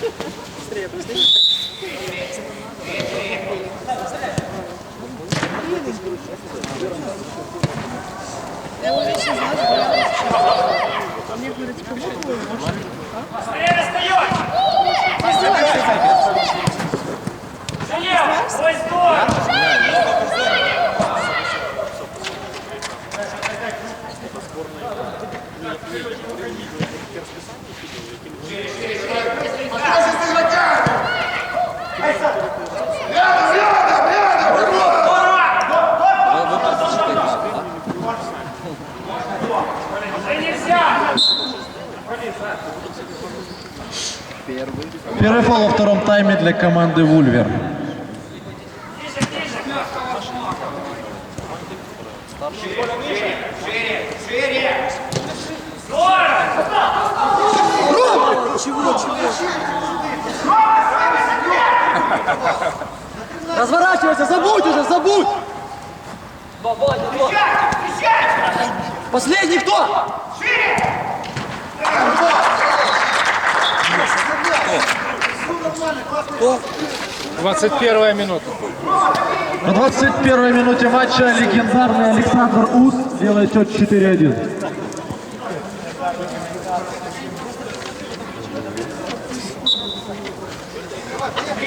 Я его вечно знаю. А мне говорят, кому твой Первый фол во втором тайме для команды Вульвер. Разворачивайся, забудь уже, забудь! Последний кто? 21 минута. На 21 минуте матча легендарный Александр Ус делает счет 4-1.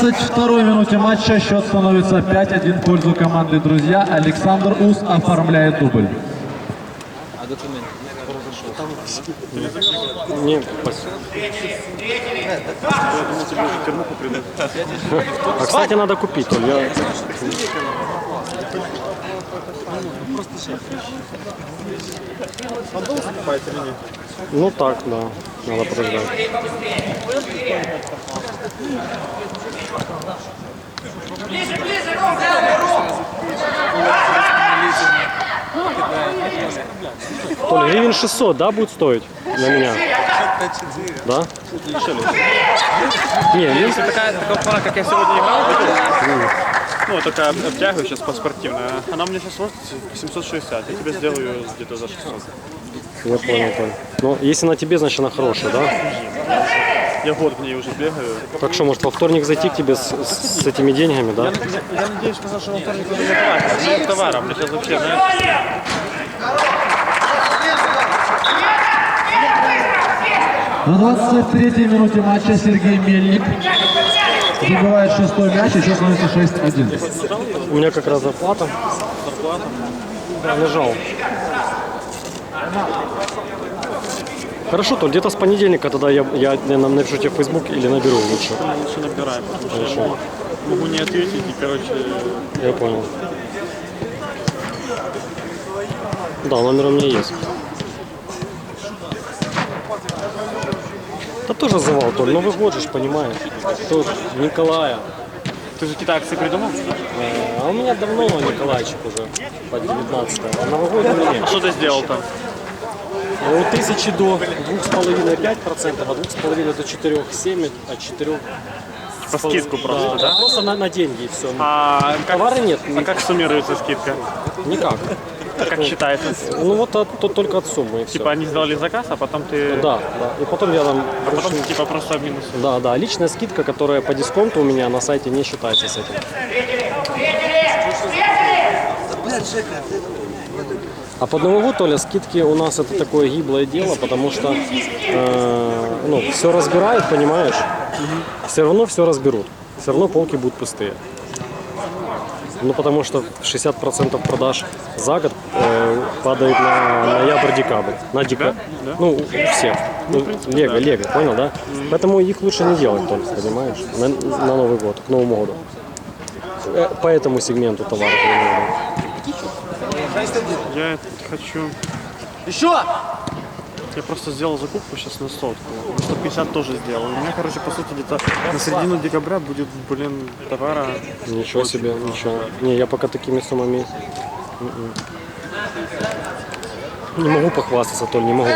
22 минуте матча счет становится 5-1 в пользу команды «Друзья». Александр Ус оформляет дубль. Не, спасибо. А кстати, надо купить, Толь. Я... Нет? Ну так, да. Надо подождать. Толя, гривен 600, да, будет стоить на меня? Да? Не, не, Если такая, такая пара, как я сегодня играл, ну, такая обтягивающая, сейчас спортивная, она мне сейчас стоит 760, я тебе сделаю где-то за 600. я понял, Толь. Ну, если на тебе, значит она хорошая, да? Я год в ней уже бегаю. Так что, может, во вторник зайти к тебе с, с- с этими деньгами, да? Я, я надеюсь, потому что во вторник уже не платят. Нет товара, мне сейчас вообще, знаешь, На 23 минуте матча Сергей Мельник забивает шестой мяч, и счет становится 6-1. У меня как раз зарплата. Да, лежал. Хорошо, то где-то с понедельника тогда я, я, я напишу тебе в Facebook или наберу лучше. лучше набирай, потому что Хорошо, могу не ответить и, короче, я понял. Да, номер у меня есть. Да тоже завал, Толь, же, ж, понимаешь. Тут Николая. Ты же какие-то акции придумал? Э, А у меня давно Николайчик уже, по 19 а новогодний нет. Что ты сделал там? Ну, От тисячі до 2,5-5%, а 2,5 до 4,7, а 4... По скидку просто, да? Просто на, на деньги и все. А как, Товары нет, а как суммируется скидка? никак. Как считается? Ну вот от- то, только от суммы и все. Типа они сделали заказ, а потом ты... Да, да. И потом я там... А потом типа просто минус. Да, да, личная скидка, которая по дисконту у меня на сайте не считается с этим. А под Новый год, Толя, скидки у нас это такое гиблое дело, потому что э, ну, все разбирают, понимаешь? Все равно все разберут. Все равно полки будут пустые. Ну, потому что 60% продаж за год э, падает на ноябрь-декабрь. На дека... Ну, у у всех. Ну, Лего, Лего, понял, да? Поэтому их лучше не делать только, понимаешь? На, на Новый год, к Новому году. Э, По этому сегменту товаров. я имею в виду. Я хочу... Еще! Я просто сделал закупку сейчас на сотку. 150 тоже сделал. У меня, короче, по сути, где-то на середину декабря будет, блин, товара. Ничего себе, ничего. Не, я пока такими суммами м-м. не могу похвастаться, Толь, не могу.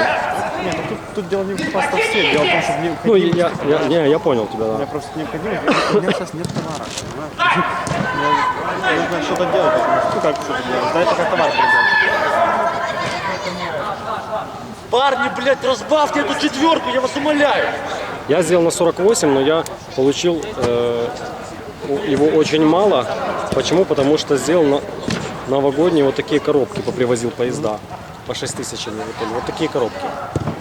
Нет, ну тут, тут дело не в поставке, дело в том, что мне Ну, я, я, не, я понял тебя, да. просто необходимо, у меня сейчас нет товара, понимаешь? Мне нужно что-то делать, ну как что-то делать, дай пока товар придет. Парни, блядь, разбавьте эту четверку, я вас умоляю. Я сделал на 48, но я получил э, его очень мало. Почему? Потому что сделал на, новогодние вот такие коробки, попривозил поезда. По 6 тысяч они вот такие коробки.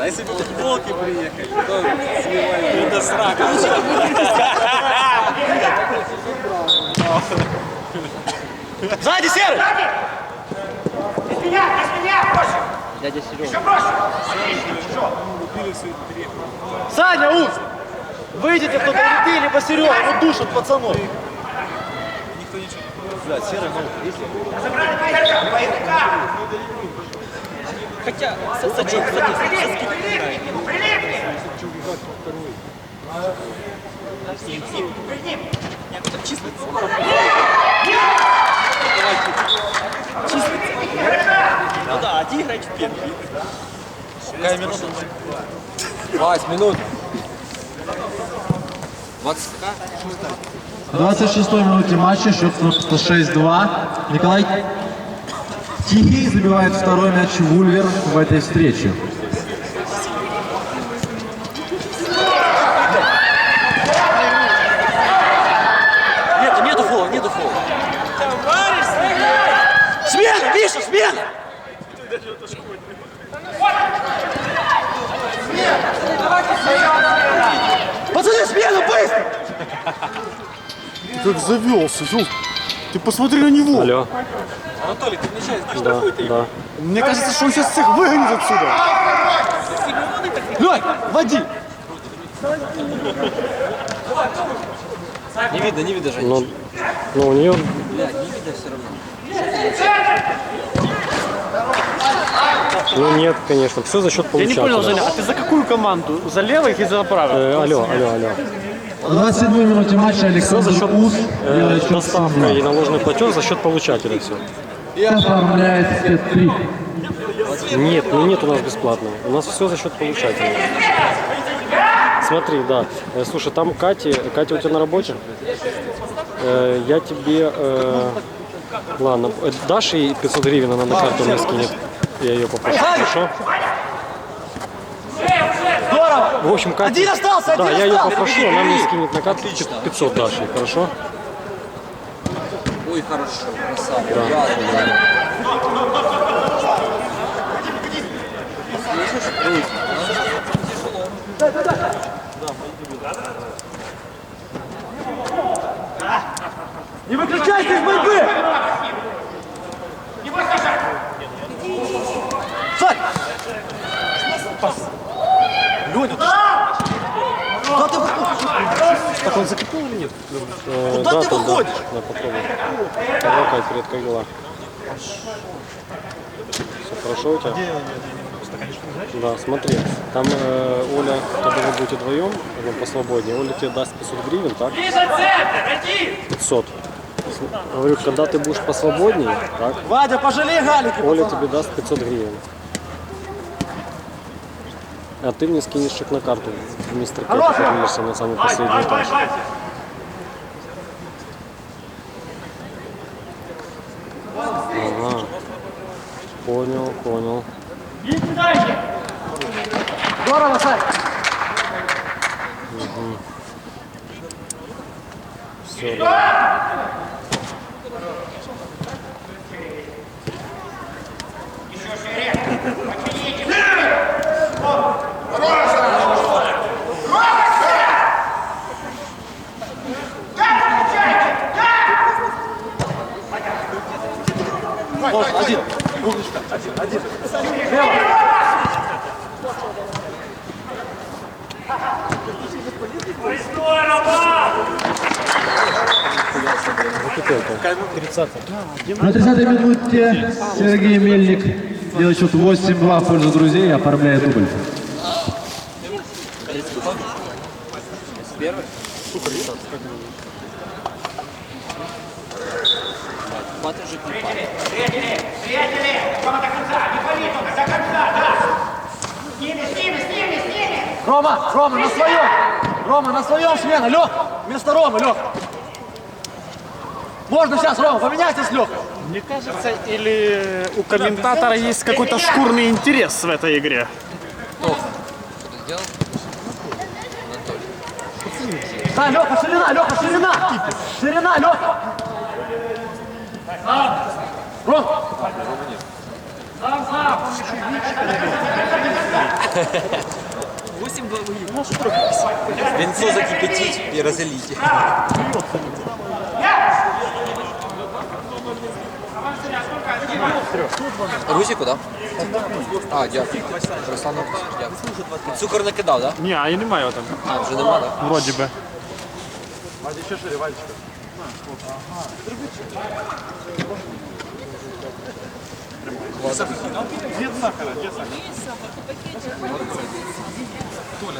А если бы футболки приехали, то сливали. Это срака. Сзади, серый! Саня, Ус! Выйдите кто-то или ты, либо Серега, вот душат пацанов. Блядь, серый, ну, если... Хотя, садись, садись, Ну да, один играет в первый. Какая минута? 20 минут. 20 В 26 минуте матча счет становится 6-2. Николай Тихий забивает второй мяч Вульвер в этой встрече. Нет, нету фола, нету фола. Смена, Миша, смена! Пацаны, смена, быстро! Как завелся, ёл. Ты посмотри на него. Алло. Анатолий, ты мешаешь, ты Да, да. Мне кажется, что он сейчас всех выгонит отсюда. Лёнь, води! Не видно, не видно, Женя. Но, но у нее Блядь, не видно все равно. Ну нет, конечно, все за счет Я не получателя. понял, Женя, а ты за какую команду? За левых и за правых? Э, алло, алло, алло. В 27 минуте матча Все Александр за счет Ус э, доставка и 7 наложенный платеж за счет получателя все. Оформляет сет-трик. Нет, ну нет у нас бесплатного. У нас все за счет получателя. Смотри, да. Э, Слушай, там Катя, Катя у тебя на работе? Э, Я тебе, э, ладно, дашь ей 500 гривен, она на карту мне скинет. Я ее попрошу, хорошо? Здорово! В общем, Катя... Один остался, Да, один я ее попрошу, она мне скинет на карту 500 дашь ей, хорошо? Ой, хорошо, красава. Не выключайся из борьбы! Сань! Леня, ты выходишь? Так он закрепил или нет? Э, Куда да, ты там, да. выходишь? Да, попробуй. Давай, Кать, привет, как дела? Все хорошо у тебя? Да, смотри, там э, Оля, когда вы будете вдвоем, ну, посвободнее, Оля тебе даст 500 гривен, так? 500. С- Говорю, когда ты будешь посвободнее, так, Вадя, пожалей Галики. Оля тебе даст 500 гривен. А ты мне скинешь чек на карту, мистер Кэп, вернешься на самый последний этаж. Ага. Понял, понял. Здорово, Сань! Угу. Все, давай. На 30-й минуте Сергей Мельник делает счет 8-2 в пользу друзей и оформляет дубль. Рома, Рома, на своем. Рома, на своем смена. Лех, вместо Ромы, Лех. Можно сейчас, Рома, поменяйся с Лехой. Мне кажется, или у комментатора есть какой-то шкурный интерес в этой игре? Да, Леха, ширина, Леха, ширина. Ширина, Леха. Ром, Венцо закипятить и разлить. Русику, да? А, дякую. Руслан, дякую. Ти Цукор накидав, да? Ні, а я не маю там. А, вже нема, да? Вроді би.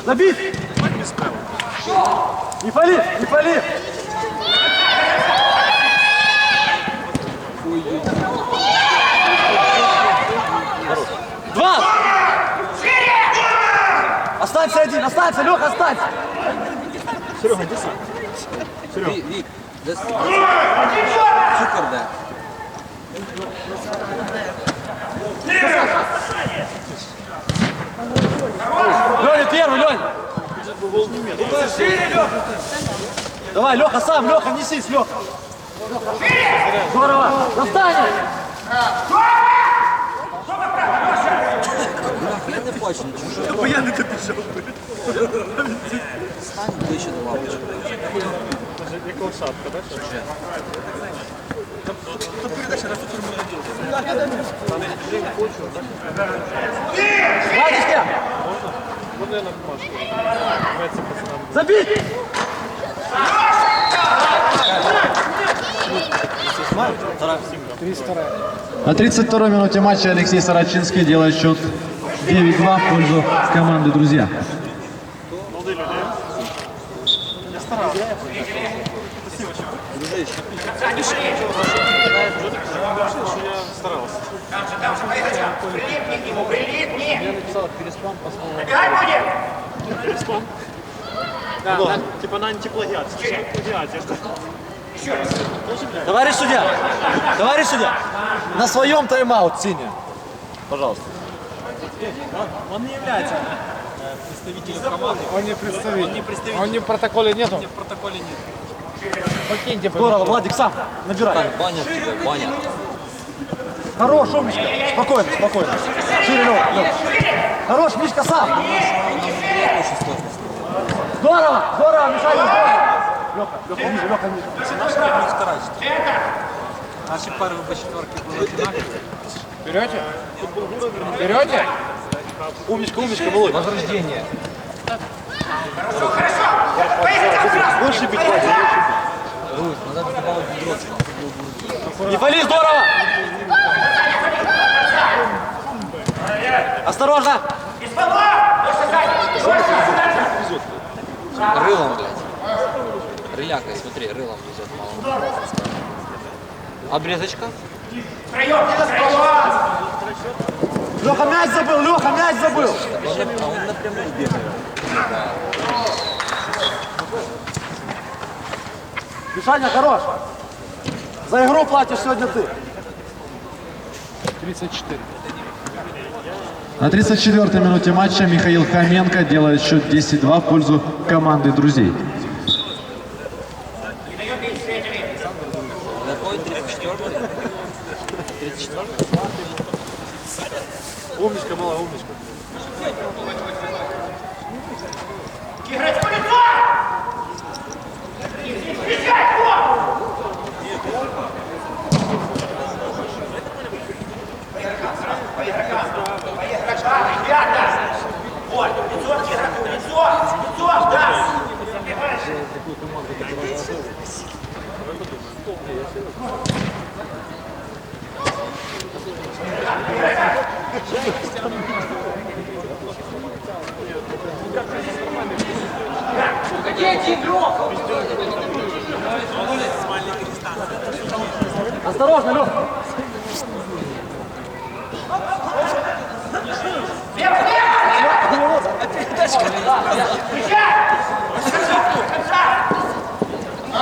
забит. Не пали, не пали. Два! Останься один, останься, Леха, останься! Вік, Вік, де цукор де? Леня первый, Леня! Давай, Леха сам, Леха, несись, Леха! Здорово! Достань! Я не бачу нічого. Я не допішов. Стань ближче до лавочки. Як лошадка, так? Владичка! Забить! На 32-й минуте матча Алексей Сарачинский делает счет 9-2 в пользу команды «Друзья». Да, на, типа на антиплагиат. Плагиат, это. Товарищ судья! Товарищ судья! На своем тайм-аут, синяя. Пожалуйста. Он не является э, представителем команды. Он не представитель. Он не представитель. Он не в протоколе нету? В протоколе нет. Покиньте, Здорово, Владик, сам. Набирай. Тебя, банят. Хорош, умничка. Спокойно, спокойно. Шире, Лёх. Хорош, Мишка, сам. Здорово, здорово, Мишаня, здорово. Лёха, Лёха, ниже, Лёха, ниже. Наші пари по четверки були одинакові. Берете? Берете? Умничка, умничка, Володь. Возрождение. Больше бить, Владик, Русь, надо добавити Дротського. Не пали, здорово. Осторожно. Рылом, блядь. Рылякой, смотри, рылом везет мало. Обрезочка. Леха, мяч забыл, Леха, мяч забыл. Мишаня, хорош. За игру платишь сегодня ты. 34. На 34-й минуте матча Михаил Хоменко делает счет 10-2 в пользу команды друзей. Умничка, мала, умничка. Осторожно, Лех.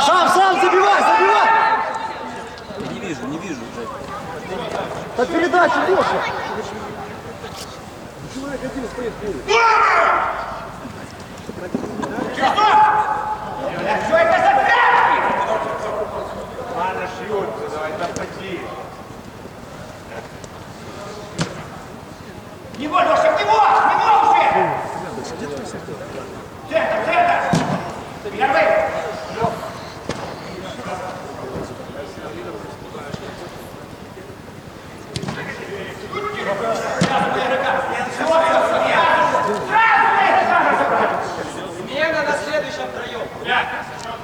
Сам, сам, забивай, забивай! Не вижу, не вижу. Так передача, Леша! Него, Леша, в него! В него уже! Центр, центр! Первый! Смена на следующем втроем.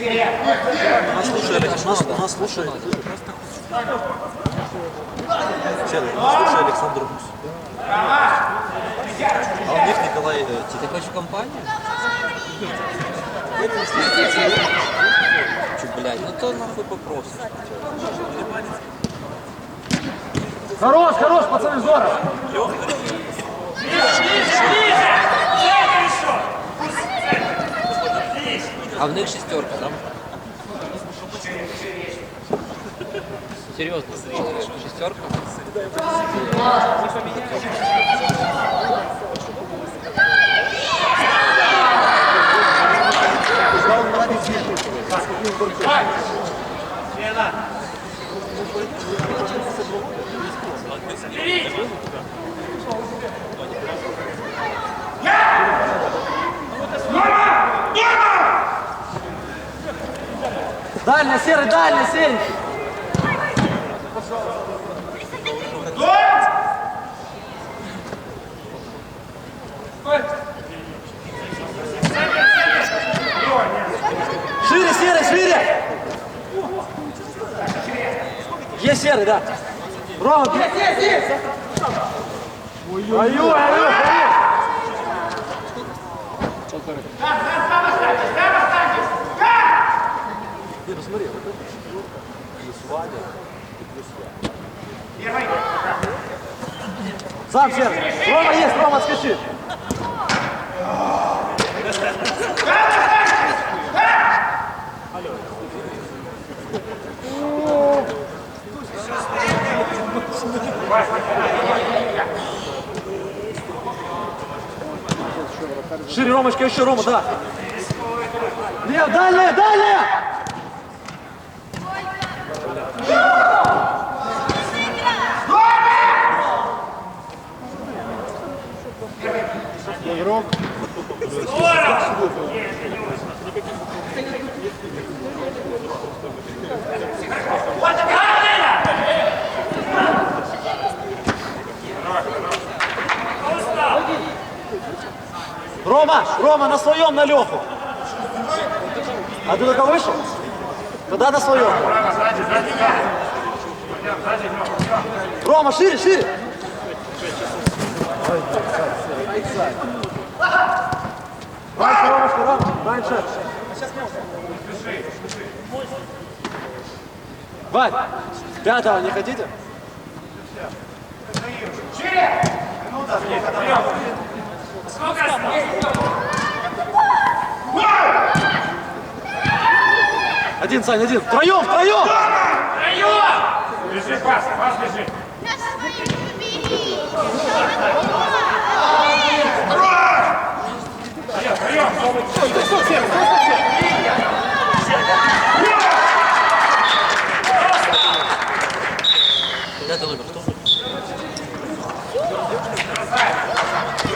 Нас слушали, нас, нас слушали. Седой, нас слушает Александр Гус. А у них Николай Ты хочешь компанию? Чё, блядь, ну то нахуй попросишь. Хорош, хорош, пацаны, здорово. А в них шестерка, да? Серьезно, шестерка? Дальня, серый, дальня, серый. Шире, серый, шире. Есть серый, да. Рома, здесь, здесь, здесь. Ой, ой, ой, ой. Сам серый. Рома есть, Рома, отскочи. Шире, Ромочка, еще Рома, да. Лев, дальняя, дальняя! Рома, Рома, на своем, на Леху. А ты только вышел? Тогда на своем. Рома, шире, шире. Раньше, Ромушка, раньше. Вань, пятого не хотите? Один, Сань, один. Втроем, втроем! Бежи, пас, пас бежи. На свою бери! 哎呀稍微侧一点侧